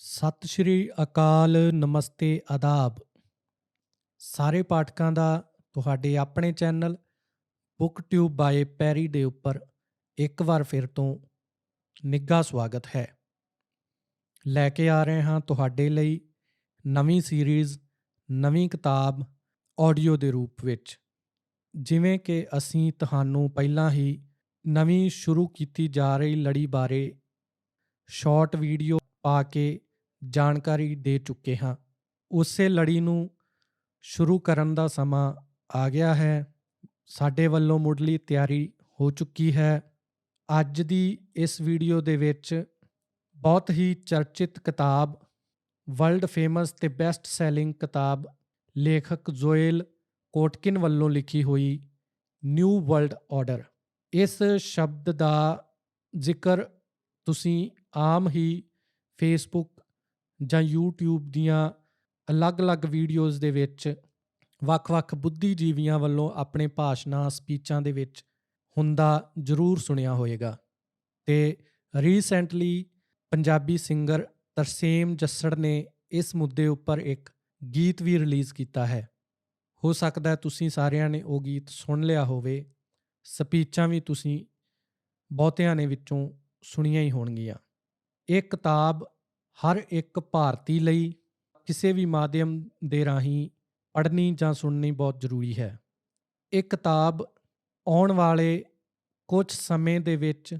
ਸਤਿ ਸ਼੍ਰੀ ਅਕਾਲ, ਨਮਸਤੇ, ਆਦਾਬ। ਸਾਰੇ ਪਾਠਕਾਂ ਦਾ ਤੁਹਾਡੇ ਆਪਣੇ ਚੈਨਲ ਬੁੱਕ ਟਿਊਬ ਬਾਏ ਪੈਰੀ ਦੇ ਉੱਪਰ ਇੱਕ ਵਾਰ ਫਿਰ ਤੋਂ ਨਿੱਘਾ ਸਵਾਗਤ ਹੈ। ਲੈ ਕੇ ਆ ਰਹੇ ਹਾਂ ਤੁਹਾਡੇ ਲਈ ਨਵੀਂ ਸੀਰੀਜ਼, ਨਵੀਂ ਕਿਤਾਬ ਆਡੀਓ ਦੇ ਰੂਪ ਵਿੱਚ। ਜਿਵੇਂ ਕਿ ਅਸੀਂ ਤੁਹਾਨੂੰ ਪਹਿਲਾਂ ਹੀ ਨਵੀਂ ਸ਼ੁਰੂ ਕੀਤੀ ਜਾ ਰਹੀ ਲੜੀ ਬਾਰੇ ਸ਼ਾਰਟ ਵੀਡੀਓ ਪਾ ਕੇ ਜਾਣਕਾਰੀ ਦੇ ਚੁੱਕੇ ਹਾਂ। ਉਸੇ ਲੜੀ ਨੂੰ ਸ਼ੁਰੂ ਕਰਨ ਦਾ ਸਮਾਂ ਆ ਗਿਆ ਹੈ। ਸਾਡੇ ਵੱਲੋਂ ਮੁੱਢਲੀ ਤਿਆਰੀ ਹੋ ਚੁੱਕੀ ਹੈ। ਅੱਜ ਦੀ ਇਸ ਵੀਡੀਓ ਦੇ ਵਿੱਚ ਬਹੁਤ ਹੀ ਚਰਚਿਤ ਕਿਤਾਬ, ਵਰਲਡ ਫੇਮਸ ਤੇ ਬੈਸਟ ਸੈਲਿੰਗ ਕਿਤਾਬ ਲੇਖਕ ਜ਼ੋਏਲ ਕੋਟਕਿਨ ਵੱਲੋਂ ਲਿਖੀ ਹੋਈ ਨਿਊ ਵਰਲਡ ਆਰਡਰ। ਇਸ ਸ਼ਬਦ ਦਾ ਜ਼ਿਕਰ ਤੁਸੀਂ ਆਮ ਹੀ ਫੇਸਬੁੱਕ ਜਾਂ YouTube ਦੀਆਂ ਅਲੱਗ-ਅਲੱਗ ਵੀਡੀਓਜ਼ ਦੇ ਵਿੱਚ ਵੱਖ-ਵੱਖ ਬੁੱਧੀਜੀਵੀਆਂ ਵੱਲੋਂ ਆਪਣੇ ਭਾਸ਼ਣਾਂ ਸਪੀਚਾਂ ਦੇ ਵਿੱਚ ਹੁੰਦਾ ਜ਼ਰੂਰ ਸੁਣਿਆ ਹੋਵੇਗਾ। ਤੇ ਰੀਸੈਂਟਲੀ ਪੰਜਾਬੀ ਸਿੰਗਰ ਤਰਸੇਮ ਜੱਸੜ ਨੇ ਇਸ ਮੁੱਦੇ ਉੱਪਰ ਇੱਕ ਗੀਤ ਵੀ ਰਿਲੀਜ਼ ਕੀਤਾ ਹੈ। ਹੋ ਸਕਦਾ ਹੈ ਤੁਸੀਂ ਸਾਰਿਆਂ ਨੇ ਉਹ ਗੀਤ ਸੁਣ ਲਿਆ ਹੋਵੇ। ਸਪੀਚਾਂ ਵੀ ਤੁਸੀਂ ਬਹੁਤਿਆਂ ਨੇ ਵਿੱਚੋਂ ਸੁਣੀਆਂ ਹੀ ਹੋਣਗੀਆਂ। ਇਹ ਕਿਤਾਬ ਹਰ ਇੱਕ ਭਾਰਤੀ ਲਈ ਕਿਸੇ ਵੀ ਮਾਧਿਅਮ ਦੇ ਰਾਹੀਂ ਪੜ੍ਹਨੀ ਜਾਂ ਸੁਣਨੀ ਬਹੁਤ ਜ਼ਰੂਰੀ ਹੈ। ਇਹ ਕਿਤਾਬ ਆਉਣ ਵਾਲੇ ਕੁਝ ਸਮੇਂ ਦੇ ਵਿੱਚ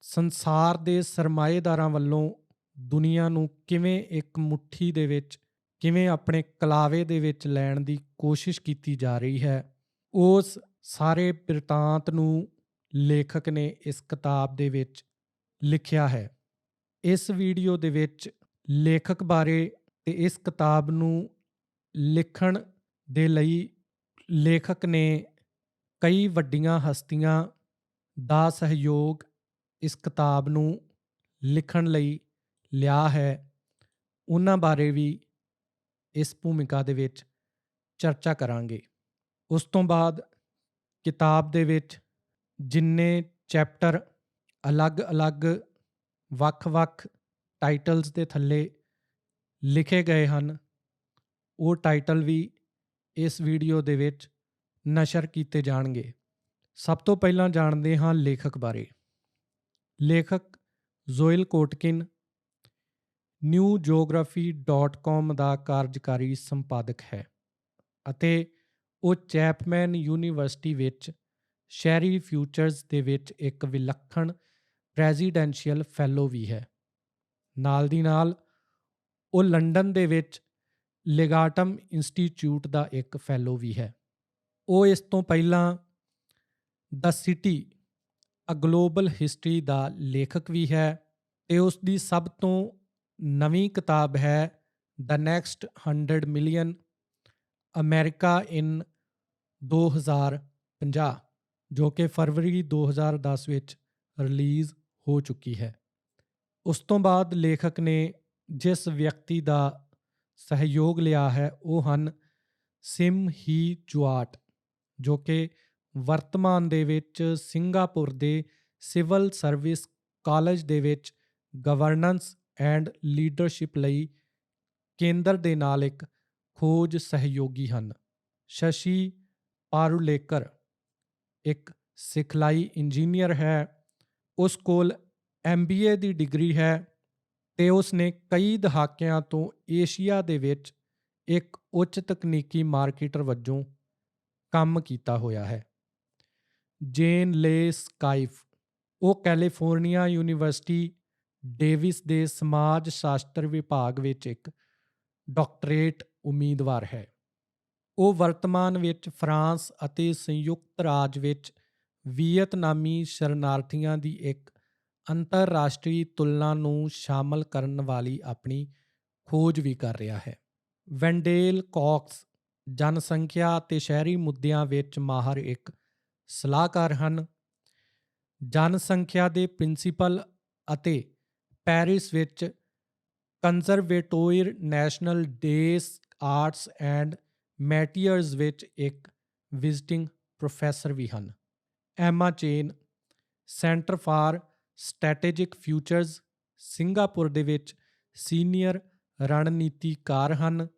ਸੰਸਾਰ ਦੇ ਸਰਮਾਏਦਾਰਾਂ ਵੱਲੋਂ ਦੁਨੀਆ ਨੂੰ ਕਿਵੇਂ ਇੱਕ ਮੁਠੀ ਦੇ ਵਿੱਚ, ਕਿਵੇਂ ਆਪਣੇ ਕਲਾਵੇ ਦੇ ਵਿੱਚ ਲੈਣ ਦੀ ਕੋਸ਼ਿਸ਼ ਕੀਤੀ ਜਾ ਰਹੀ ਹੈ, ਉਸ ਸਾਰੇ ਬਿਰਤਾਂਤ ਨੂੰ ਲੇਖਕ ਨੇ ਇਸ ਕਿਤਾਬ ਦੇ ਵਿੱਚ ਲਿਖਿਆ ਹੈ। ਇਸ ਵੀਡੀਓ ਦੇ ਵਿੱਚ ਲੇਖਕ ਬਾਰੇ ਤੇ ਇਸ ਕਿਤਾਬ ਨੂੰ ਲਿਖਣ ਦੇ ਲਈ ਲੇਖਕ ਨੇ ਕਈ ਵੱਡੀਆਂ ਹਸਤੀਆਂ ਦਾ ਸਹਿਯੋਗ ਇਸ ਕਿਤਾਬ ਨੂੰ ਲਿਖਣ ਲਈ ਲਿਆ ਹੈ। ਉਹਨਾਂ ਬਾਰੇ ਵੀ ਇਸ ਭੂਮਿਕਾ ਦੇ ਵਿੱਚ ਚਰਚਾ ਕਰਾਂਗੇ। ਉਸ ਤੋਂ ਬਾਅਦ ਕਿਤਾਬ ਦੇ ਵਿੱਚ ਜਿੰਨੇ ਚੈਪਟਰ ਅਲੱਗ-ਅਲੱਗ ਵੱਖ-ਵੱਖ ਟਾਈਟਲਸ ਦੇ ਥੱਲੇ ਲਿਖੇ ਗਏ ਹਨ। ਉਹ ਟਾਈਟਲ ਵੀ ਇਸ ਵੀਡੀਓ ਦੇ ਵਿੱਚ ਨਸ਼ਰ ਕੀਤੇ ਜਾਣਗੇ। ਸਭ ਤੋਂ ਪਹਿਲਾਂ ਜਾਣਦੇ ਹਾਂ ਲੇਖਕ ਬਾਰੇ। ਲੇਖਕ ਜ਼ੋਇਲ ਕੋਟਕਿਨ newgeography.com ਦਾ ਕਾਰਜਕਾਰੀ ਸੰਪਾਦਕ ਹੈ ਅਤੇ ਉਹ ਚੈਪਮੈਨ ਯੂਨੀਵਰਸਿਟੀ ਵਿੱਚ ਸ਼ਹਿਰੀ ਫਿਊਚਰਸ ਦੇ ਵਿੱਚ ਇੱਕ ਵਿਲੱਖਣ ਪ੍ਰੈਜ਼ੀਡੈਂਸ਼ੀਅਲ ਫੈਲੋ ਵੀ ਹੈ। ਨਾਲ ਦੀ ਨਾਲ, ਉਹ ਲੰਡਨ ਦੇ ਵਿੱਚ ਲਿਗਾਟਮ ਇੰਸਟੀਚਿਊਟ ਦਾ ਇੱਕ ਫੈਲੋ ਵੀ ਹੈ। ਉਹ ਇਸ ਤੋਂ ਪਹਿਲਾਂ the city, a global history ਦਾ ਲੇਖਕ ਵੀ ਹੈ ਤੇ ਉਸ ਦੀ ਸਭ ਤੋਂ ਨਵੀਂ ਕਿਤਾਬ ਹੈ the next 100 million, America in 2050 ਜੋ ਕਿ ਫਰਵਰੀ 2010 ਵਿੱਚ ਰਿਲੀਜ਼ ਹੋ ਚੁੱਕੀ ਹੈ। ਉਸ ਤੋਂ ਬਾਅਦ ਲੇਖਕ ਨੇ ਜਿਸ ਵਿਅਕਤੀ ਦਾ ਸਹਿਯੋਗ ਲਿਆ ਹੈ, ਉਹ ਹਨ ਸਿਮ ਹੀ ਜੁਆਟ, ਜੋ ਕਿ ਵਰਤਮਾਨ ਦੇ ਵਿੱਚ ਸਿੰਗਾਪੁਰ ਦੇ ਸਿਵਲ ਸਰਵਿਸ ਕਾਲਜ ਦੇ ਵਿੱਚ ਗਵਰਨੈਂਸ ਐਂਡ ਲੀਡਰਸ਼ਿਪ ਲਈ ਕੇਂਦਰ ਦੇ ਨਾਲ ਇੱਕ ਖੋਜ ਸਹਿਯੋਗੀ ਹਨ। ਸ਼ਸ਼ੀ ਪਾਰੂਲੇਕਰ, ਇੱਕ ਸਿਖਲਾਈ ਇੰਜੀਨੀਅਰ ਹੈ। ਉਸ ਕੋਲ ਐਮਬੀਏ ਦੀ ਡਿਗਰੀ ਹੈ ਤੇ ਉਸ ਨੇ ਕਈ ਦਹਾਕਿਆਂ ਤੋਂ ਏਸ਼ੀਆ ਦੇ ਵਿੱਚ ਇੱਕ ਉੱਚ ਤਕਨੀਕੀ ਮਾਰਕੀਟਰ ਵਜੋਂ ਕੰਮ ਕੀਤਾ ਹੋਇਆ ਹੈ। ਜੇਨ ਲੇ ਸਕਾਈਫ, ਉਹ ਕੈਲੀਫੋਰਨੀਆ ਯੂਨੀਵਰਸਿਟੀ, ਡੇਵਿਸ ਦੇ ਸਮਾਜ ਸ਼ਾਸਤਰ ਵਿਭਾਗ ਵਿੱਚ ਇੱਕ ਡਾਕਟਰੇਟ ਉਮੀਦਵਾਰ ਹੈ। ਉਹ ਵਰਤਮਾਨ ਵਿੱਚ ਫਰਾਂਸ ਅਤੇ ਸੰਯੁਕਤ ਰਾਜ ਵਿੱਚ ਵੀਅਤਨਾਮੀ ਸ਼ਰਨਾਰਥੀਆਂ ਦੀ ਇੱਕ ਅੰਤਰਰਾਸ਼ਟਰੀ ਤੁਲਨਾ ਨੂੰ ਸ਼ਾਮਲ ਕਰਨ ਵਾਲੀ ਆਪਣੀ ਖੋਜ ਵੀ ਕਰ ਰਿਹਾ ਹੈ। ਵੈਂਡੇਲ ਕੌਕਸ ਜਨਸੰਖਿਆ ਅਤੇ ਸ਼ਹਿਰੀ ਮੁੱਦਿਆਂ ਵਿੱਚ ਮਾਹਰ ਇੱਕ ਸਲਾਹਕਾਰ ਹਨ। ਜਨਸੰਖਿਆ ਦੇ ਪ੍ਰਿੰਸੀਪਲ ਅਤੇ ਪੈਰਿਸ ਵਿੱਚ Conservatoire National des Arts and Metiers ਵਿੱਚ ਇੱਕ ਵਿਜ਼ਿਟਿੰਗ ਪ੍ਰੋਫੈਸਰ ਵੀ ਹਨ। Emma Chen Centre for Strategic Futures Singapore ਦੇ ਵਿੱਚ ਸੀਨੀਅਰ ਰਣਨੀਤੀਕਾਰ ਹਨ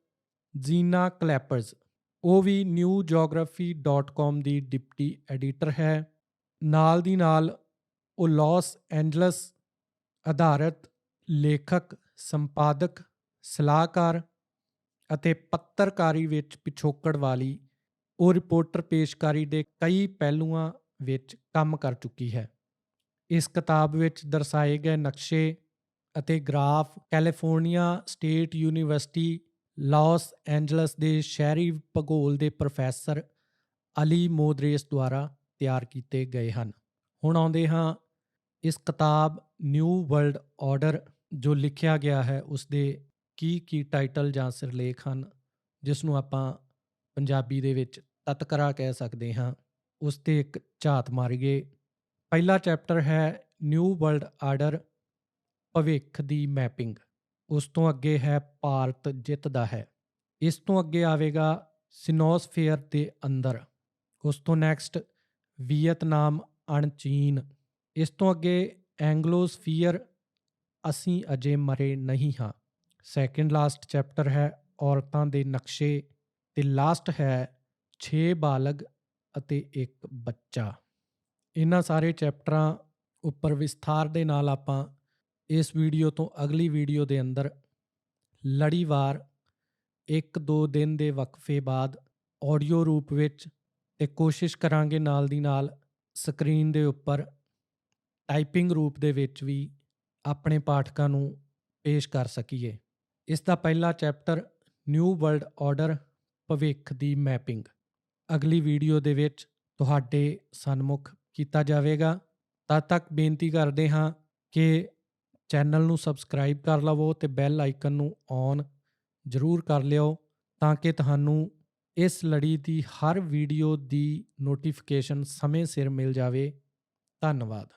ਜੀਨਾ ਕਲੈਪਰਜ਼ ਉਹ ਵੀ newgeography.com ਦੀ ਡਿਪਟੀ ਐਡੀਟਰ ਹੈ। ਨਾਲ ਦੀ ਨਾਲ ਉਹ ਲਾਸ ਐਂਜਲਸ ਆਧਾਰਿਤ ਲੇਖਕ, ਸੰਪਾਦਕ, ਸਲਾਹਕਾਰ ਅਤੇ ਪੱਤਰਕਾਰੀ ਵਿੱਚ ਪਿਛੋਕੜ ਵਾਲੀ ਉਹ ਰਿਪੋਰਟਰ ਪੇਸ਼ਕਾਰੀ ਦੇ ਕਈ ਪਹਿਲੂਆਂ ਵਿੱਚ ਕੰਮ ਕਰ ਚੁੱਕੀ ਹੈ। ਇਸ ਕਿਤਾਬ ਵਿੱਚ ਦਰਸਾਏ ਗਏ ਨਕਸ਼ੇ ਅਤੇ graph California State University, Los Angeles ਦੇ ਸ਼ਹਿਰੀ ਭੂਗੋਲ ਦੇ ਪ੍ਰੋਫੈਸਰ ਅਲੀ ਮੋਦਰੇਸ ਦੁਆਰਾ ਤਿਆਰ ਕੀਤੇ ਗਏ ਹਨ। ਹੁਣ ਆਉਂਦੇ ਹਾਂ ਇਸ ਕਿਤਾਬ ਨਿਊ ਵਰਲਡ ਆਰਡਰ ਜੋ ਲਿਖਿਆ ਗਿਆ ਹੈ, ਉਸ ਦੇ ਕੀ ਕੀ ਟਾਈਟਲ ਜਾਂ ਸਿਰਲੇਖ ਹਨ, ਜਿਸ ਨੂੰ ਆਪਾਂ ਪੰਜਾਬੀ ਦੇ ਵਿੱਚ ਤਤਕਰਾ ਕਹਿ ਸਕਦੇ ਹਾਂ। ਉਸ ਤੇ ਇੱਕ ਝਾਤ ਮਾਰੀਏ ਪਹਿਲਾ ਚੈਪਟਰ ਹੈ ਨਿਊ ਵਰਲਡ ਆਰਡਰ, ਭਵਿੱਖ ਦੀ ਮੈਪਿੰਗ। ਉਸ ਤੋਂ ਅੱਗੇ ਹੈ ਭਾਰਤ ਜਿੱਤਦਾ ਹੈ। ਇਸ ਤੋਂ ਅੱਗੇ ਆਵੇਗਾ ਸਿਨੋਸਫੇਅਰ ਦੇ ਅੰਦਰ। ਉਸ ਤੋਂ ਨੈਕਸਟ ਵੀਅਤਨਾਮ ਅਣਚੀਨ। ਇਸ ਤੋਂ ਅੱਗੇ ਐਂਗਲੋਸਫੀਅਰ, ਅਸੀਂ ਅਜੇ ਮਰੇ ਨਹੀਂ ਹਾਂ। ਸੈਕੰਡ ਲਾਸਟ ਚੈਪਟਰ ਹੈ ਔਰਤਾਂ ਦੇ ਨਕਸ਼ੇ ਤੇ ਲਾਸਟ ਹੈ 6 ਬਾਲਗ ਅਤੇ ਇੱਕ ਬੱਚਾ। ਇਹਨਾਂ ਸਾਰੇ ਚੈਪਟਰਾਂ ਉੱਪਰ ਵਿਸਥਾਰ ਦੇ ਨਾਲ ਆਪਾਂ ਇਸ ਵੀਡੀਓ ਤੋਂ ਅਗਲੀ ਵੀਡੀਓ ਦੇ ਅੰਦਰ ਲੜੀਵਾਰ ਇੱਕ ਦੋ ਦਿਨ ਦੇ ਵਕਫੇ ਬਾਅਦ ਆਡੀਓ ਰੂਪ ਵਿੱਚ ਤੇ ਕੋਸ਼ਿਸ਼ ਕਰਾਂਗੇ ਨਾਲ ਦੀ ਨਾਲ ਸਕਰੀਨ ਦੇ ਉੱਪਰ ਟਾਈਪਿੰਗ ਰੂਪ ਦੇ ਵਿੱਚ ਵੀ ਆਪਣੇ ਪਾਠਕਾਂ ਨੂੰ ਪੇਸ਼ ਕਰ ਸਕੀਏ। ਇਸ ਦਾ ਪਹਿਲਾ ਚੈਪਟਰ ਨਿਊ ਵਰਲਡ ਆਰਡਰ ਭਵਿੱਖ ਦੀ ਮੈਪਿੰਗ। ਅਗਲੀ ਵੀਡੀਓ ਦੇ ਵਿੱਚ ਤੁਹਾਡੇ ਸਨਮੁਖ ਕੀਤਾ ਜਾਵੇਗਾ। ਤਦ ਤੱਕ ਬੇਨਤੀ ਕਰਦੇ ਹਾਂ ਕਿ ਚੈਨਲ ਨੂੰ ਸਬਸਕ੍ਰਾਈਬ ਕਰ ਲਵੋ ਤੇ ਬੈਲ ਆਈਕਨ ਨੂੰ ਔਨ ਜ਼ਰੂਰ ਕਰ ਲਿਓ ਤਾਂ ਕਿ ਤੁਹਾਨੂੰ ਇਸ ਲੜੀ ਦੀ ਹਰ ਵੀਡੀਓ ਦੀ ਨੋਟੀਫਿਕੇਸ਼ਨ ਸਮੇਂ ਸਿਰ ਮਿਲ ਜਾਵੇ। ਧੰਨਵਾਦ।